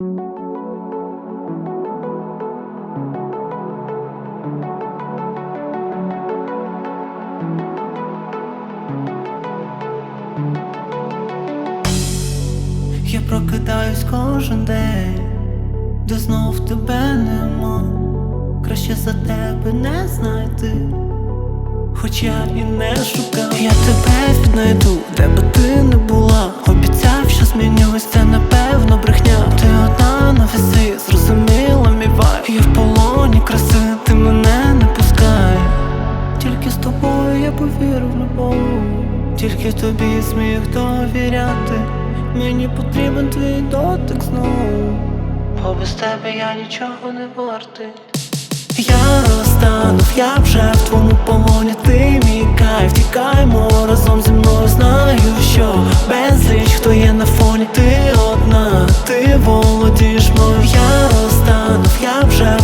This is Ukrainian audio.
Я прокидаюсь кожен день, де знов тебе нема. Краще за тебе не знайти, хоч я і не шукав. Я тебе віднайду, де би ти не була. Обіцяв, що змінюсь, це напевно повірив в любов, тільки тобі зміг довіряти. Мені потрібен твій дотик знову, бо без тебе я нічого не вартий. Я розтанув, я вже в твоєму полоні, ти мій кайф, тікаймо. Разом зі мною, знаю, що безліч, хто є на фоні, ти одна, ти володієш мною, я розтанув, я вже